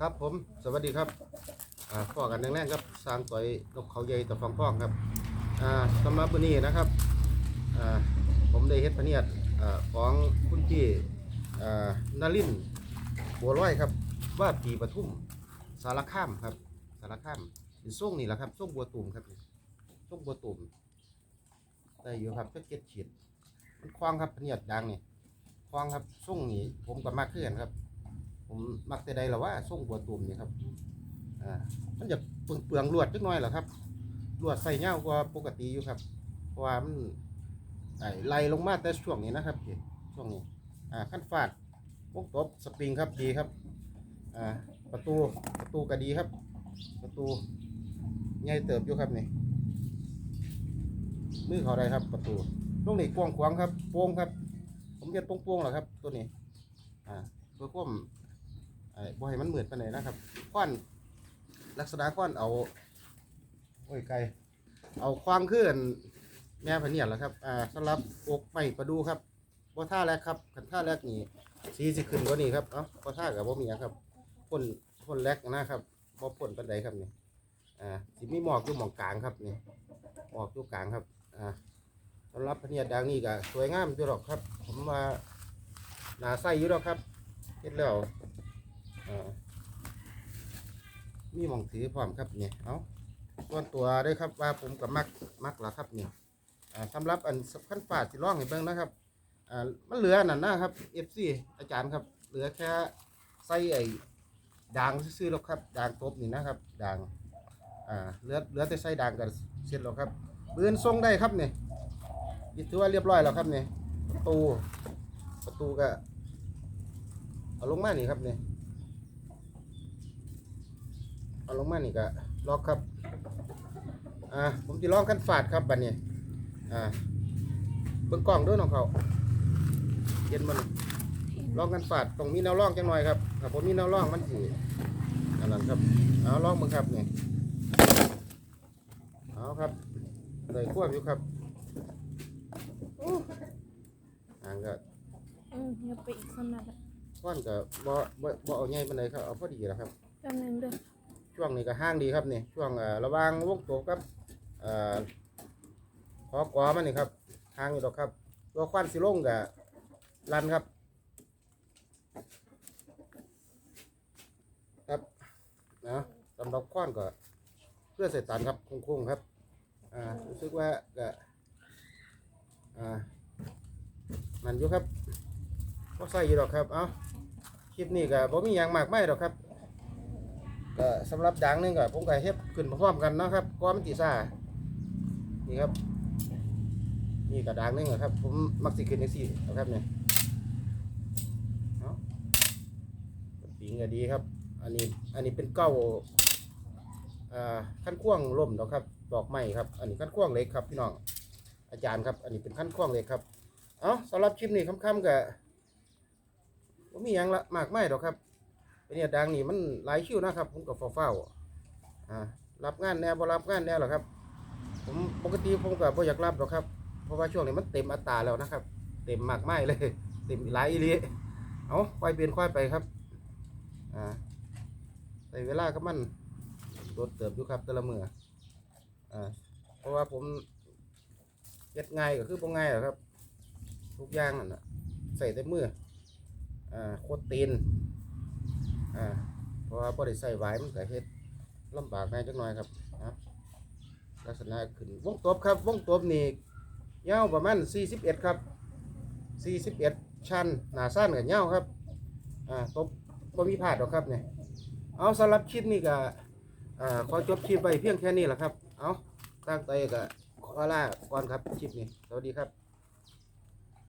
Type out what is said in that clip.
ครับผม สวัสดีครับอ่าพ่อกันแรงๆครับสร้างต่อยนกเขาใหญ่ตะฟังป้องครับอ่าสำหรับวันนี้นะครับอ่าผมได้เฮ็ดพเนียดอ่าของคุณพี่อ่านลินบัวร้อยครับ ว่าปีปทุมสารคามครับ สารคามเป็นส่งนี่แหละครับส่งบัวตุ่มครับส่งบัวตุ่มได้อยู่ครับก็เก็ดขีดมันคว้างครับพเนียดดังนี่คว้างครับส่งนี่ผมกับมากขึ้นครับ ผมมักแต่ใดละว่าส่งบัวตุ่มนี่ครับอ่ามันจะเปลืองเปลืองลวดจักหน่อยแหละครับลวดใส่เงากว่าปกติอยู่ครับ เพราะว่ามันไอ้ไล่ลงมาแต่ช่วงนี้นะครับพี่ช่วงนี้อ่าขั้นฟาดวงตบสปริงครับดีครับอ่าประตูประตูก็ดีครับ ประตูใหญ่เติบอยู่ครับนี่มือเขาได้ครับ ประตูตรงนี้กว้างขวางครับโป่งครับ ผมเรียนโป่งๆเหรอครับ ตัวนี้อ่าเพื่อความ บ่ให้มันเหมือนไปไหนนะครับค้อนลักษณะค้อนเอาโอ้ยไกลเอาควางขึ้นแม่พะเนียดแหล้วครับอ่าสำหรับอกไม้ประดูครับบ่ท่าแรกครับขันท่าแรกนี่สีสิขึ้นกว่านี้ครับเอ้าบ่ท่ากับบ่มีหยังครับพ่นพ่นแรกนะครับบ่พ่นปานใดครับนี่อ่าสิมีหมอกอยู่หมองกลางครับนี่หมอกอยู่กลางครับอ่าสำหรับพะเนียดดังนี่ก็สวยงามอยู่หรอกครับ ผมว่าหนาใสอยู่หรอกครับเฮ็ดแล้ว มีหมองถือพร้อมครับเนี่ยเอาส่วนตัวได้ครับว่าผมกับมักมักละครับเนี่ยสำหรับอันขั้นฝาดสิร้องให้เบิ่งนะครับอ่ามันเหลือนั่นนะครับ FC อาจารย์ครับ เหลือแค่ใส่ไอ้ด่างซื่อๆแล้วครับด่างตบนี่นะครับด่างอ่าเหลือเหลือแต่ใส่ด่างกันเสร็จแล้วครับปืนทรงได้ครับเนี่ยถือว่าเรียบร้อยแล้วครับเนี่ยประตูประตูก็เอาลงมานี่ครับเนี่ย เอาลงมานี่ก็ล็อกครับอ่าผมจะลองกันฝาดครับบัดนี้อ่าเบิ่งกล้องด้วยน้องเขาเย็นมันลองกันฝาดต้องมีแนวร่องจังหน่อยครับถ้าผมมีแนวร่องมันสิอันนั้นครับเอาลองมึงครับนี่เอาครับเลยควบอยู่ครับโอ้อ่างก็อืมอย่าไปอีกคนละละก้อนก็บ่บ่บ่เอาใหญ่ปานใดครับเอาพอดีแล้วครับจำหนึ่งเด้อ ช่วงนี้ก็ห้างดีครับนี่ช่วงเอ่อระวางวงโตกับเอ่อขอกอมันนี่ครับห้างอยู่ดอกครับ ตัวควันสิลงกับรันครับ ครับนะสำหรับควันก็เพื่อใส่ตันครับคงๆครับอ่ารู้สึกว่าก็อ่านั่นอยู่ครับก็ใส่อยู่ดอกครับ เอาคลิปนี้ก็บ่มีอย่างมากไม่ดอกครับ ก็สำหรับด่างนึงก็ผมก็เฮ็ดขึ้นพร้อมกันเนาะครับก้อนมันติซ่านี่ครับ นี่ก็ด่างนึงอครับ ผมมักสิขึ้นจังซี่นะครับเนี่ยเนาะปิงก็ดีครับ อันนี้อันนี้เป็นเก้าอ่าขั้นข่วงล่มเนาะครับดอกไม้ครับ อันนี้ขั้นข่วงเล็กครับพี่น้องอาจารย์ครับ อันนี้เป็นขั้นข่วงเล็กครับ เอาสำหรับคลิปนี้ค่ำๆก็บ่มีหยังละมากไม่ดอกครับ เป็นเนี่ยดังนี่มันหลายคิวนะครับ ผมกับเฝ้าๆอ่ารับงานแน่บ่รับงานแน่หรอครับ ผมปกติผมก็บ่อยากรับหรอกครับ เพราะว่าช่วงนี้มันเต็มอัตราแล้วนะครับ เต็มมากไม่เลย เต็มหลายอีหลีเอาค่อยเปลี่ยนค่อยไปครับอ่าใส่เวลากับมันรถเติบอยู่ครับแต่ละมืออ่าเพราะว่าผมเฮ็ดง่ายก็คือบ่ง่ายหรอครับ ทุกอย่างนั่นน่ะใส่แต่มืออ่าโคตรตีน อ่าเพราะว่าบ่ได้ใส่ไว้มันก็เฮ็ดลำบากแหน่จักหน่อยครับนะลักษณะขึ้นวงตบครับวงตบนี่ยาวประมาณ41ครับ41ชั้นหนาสั้นกับยาวครับอ่าตบบ่มีพลาดหรอกครับเนี่ยเอาสำหรับคลิปนี้ก็อ่าขอจบคลิปไว้เพียงแค่นี้แหละครับเอาตั้งใจก็ขอลาก่อนครับคลิปนี้สวัสดีครับ